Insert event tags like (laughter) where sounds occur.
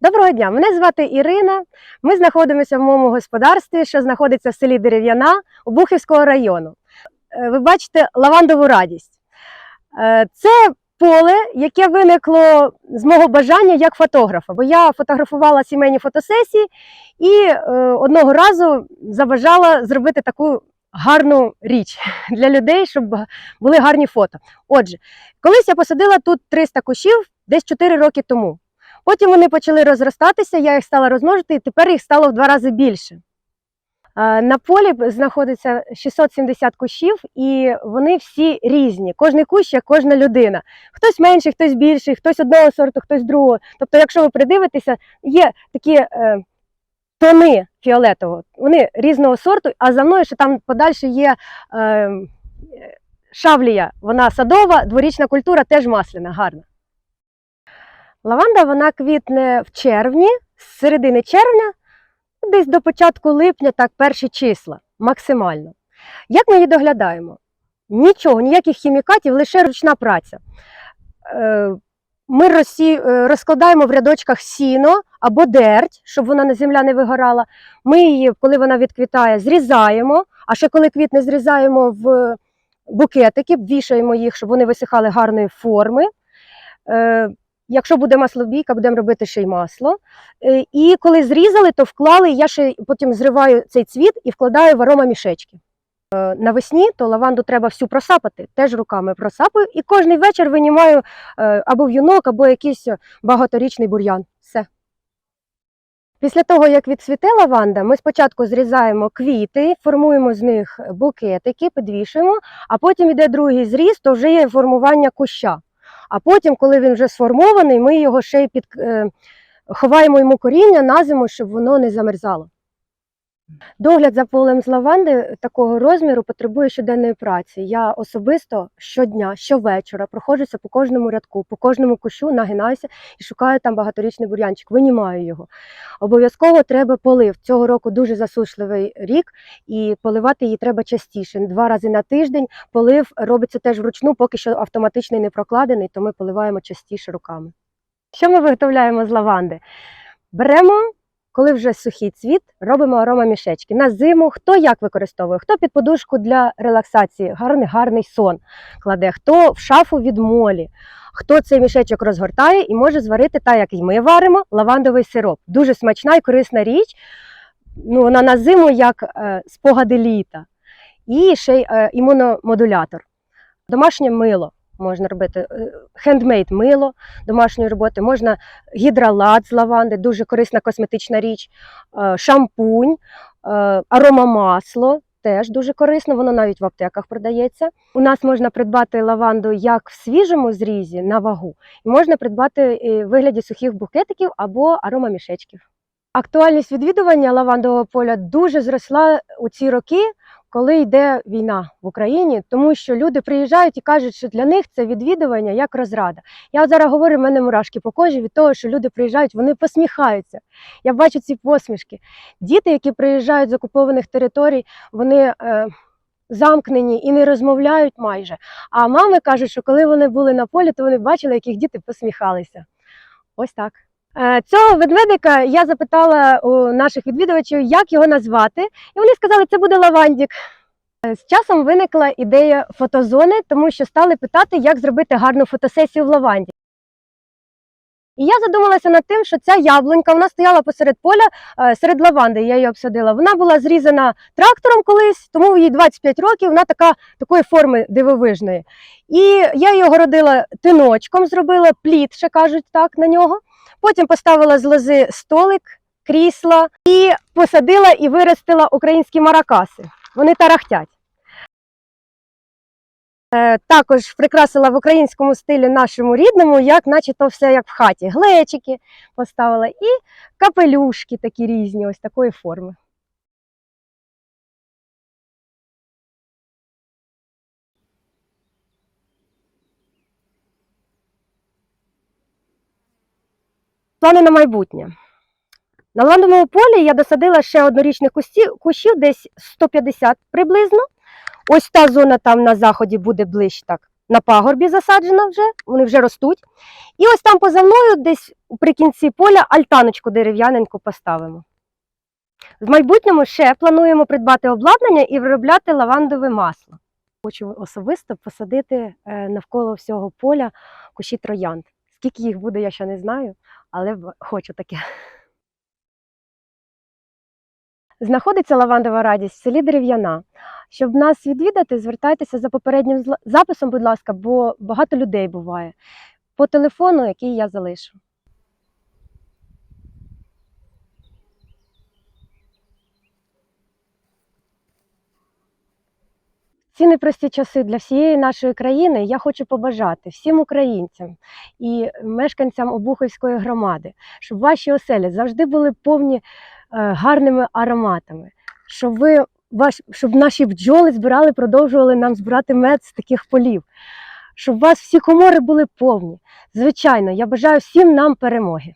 Доброго дня, мене звати Ірина. Ми знаходимося в моєму господарстві, що знаходиться в селі Дерев'яна Обухівського району. Е, Ви бачите лавандову радість. Е, Це поле, яке виникло з мого бажання як фотографа, бо я фотографувала сімейні фотосесії і е, одного разу забажала зробити таку гарну річ (laughs) для людей, щоб були гарні фото. Отже, колись я посадила тут 300 кущів десь 4 роки тому. Потім вони почали розростатися, я їх стала розмножити, і тепер їх стало в два рази більше. Е, На полі знаходиться 670 кущів, і вони всі різні. Кожний кущ як кожна людина. Хтось менший, хтось більший, хтось одного сорту, хтось другого. Тобто, якщо ви придивитеся, є такі е, тони фіолетового, вони різного сорту, а за мною ще там подальше є е, шавлія, вона садова, дворічна культура теж масляна, гарна. Лаванда вона квітне в червні, з середини червня, десь до початку липня, так, перші числа, максимально. Як ми її доглядаємо? Нічого, ніяких хімікатів, лише ручна праця. Е, Ми е, розкладаємо в рядочках сіно або дерть, щоб вона на земля не вигорала. Ми її, коли вона відквітає, зрізаємо, а ще коли квітне, зрізаємо в букетики, вішаємо їх, щоб вони висихали гарної форми. Якщо буде маслобійка, будемо робити ще й масло. Е, І коли зрізали, то вклали, я ще потім зриваю цей цвіт і вкладаю в аромамішечки. Е, Навесні то лаванду треба всю просапати, теж руками просапаю, і кожен вечір винімаю е, або в'юнок, або якийсь багаторічний бур'ян. Все. Після того, як відцвіте лаванда, ми спочатку зрізаємо квіти, формуємо з них букетики, підвішуємо, а потім йде другий зріз, то вже є формування куща. А потім, коли він вже сформований, ми його ще й під, е, ховаємо йому коріння на зиму, щоб воно не замерзало. Догляд за полем з лаванди такого розміру потребує щоденної праці. Я особисто щодня, щовечора проходжуся по кожному рядку, по кожному кущу, нагинаюся і шукаю там багаторічний бур'янчик, винімаю його. Обов'язково треба полив. Цього року дуже засушливий рік, і поливати її треба частіше. Два рази на тиждень. Полив робиться теж вручну, поки що автоматичний не прокладений, то ми поливаємо частіше руками. Що ми виготовляємо з лаванди? Беремо коли вже сухий цвіт, робимо аромамішечки. На зиму хто як використовує, хто під подушку для релаксації, гарний гарний сон кладе, хто в шафу від молі, хто цей мішечок розгортає і може зварити так, як і ми варимо, лавандовий сироп. Дуже смачна і корисна річ. Ну, вона на зиму як е, спогади літа. І ще й е, імуномодулятор. Домашнє мило можна робити, е, хендмейд мило домашньої роботи, можна гідролат з лаванди, дуже корисна косметична річ, е, шампунь, е, аромамасло. Теж дуже корисно, воно навіть в аптеках продається. У нас можна придбати лаванду як в свіжому зрізі на вагу, і можна придбати в вигляді сухих букетиків або аромамішечків. Актуальність відвідування лавандового поля дуже зросла у ці роки, коли йде війна в Україні, тому що люди приїжджають і кажуть, що для них це відвідування як розрада. Я зараз говорю, в мене мурашки по кожі від того, що люди приїжджають, вони посміхаються. Я бачу ці посмішки. Діти, які приїжджають з окупованих територій, вони е, замкнені і не розмовляють майже. А мами кажуть, що коли вони були на полі, то вони бачили, як їх діти посміхалися. Ось так. Е, Цього ведмедика я запитала у наших відвідувачів, як його назвати, і вони сказали, це буде лавандік. Е, З часом виникла ідея фотозони, тому що стали питати, як зробити гарну фотосесію в лаванді. І я задумалася над тим, що ця яблунька вона стояла посеред поля, е, серед лаванди. Я її обсадила. Вона була зрізана трактором колись, тому їй 25 років, вона така такої форми дивовижної. І я її огородила тиночком, зробила плід, ще кажуть так на нього. Потім поставила з лози столик, крісла і посадила і виростила українські маракаси. Вони тарахтять. Е, Також прикрасила в українському стилі нашому рідному, як наче то все як в хаті. Глечики поставила і капелюшки такі різні, ось такої форми. Плани на майбутнє. На ландовому полі я досадила ще однорічних кущів десь 150 приблизно. Ось та зона там на заході буде ближче так на пагорбі засаджена вже, вони вже ростуть. І ось там поза мною, десь при кінці поля, альтаночку дерев'яненьку поставимо. В майбутньому ще плануємо придбати обладнання і виробляти лавандове масло. Хочу особисто посадити е, навколо всього поля кущі троянд. Скільки їх буде, я ще не знаю, але хочу таке. Знаходиться лавандова радість в селі Дерев'яна. Щоб нас відвідати, звертайтеся за попереднім записом, будь ласка, бо багато людей буває. По телефону, який я залишу. Ці непрості часи для всієї нашої країни я хочу побажати всім українцям і мешканцям Обухівської громади, щоб ваші оселі завжди були повні е, гарними ароматами, щоб ви ваш, щоб наші бджоли збирали, продовжували нам збирати мед з таких полів, щоб у вас всі комори були повні. Звичайно, я бажаю всім нам перемоги.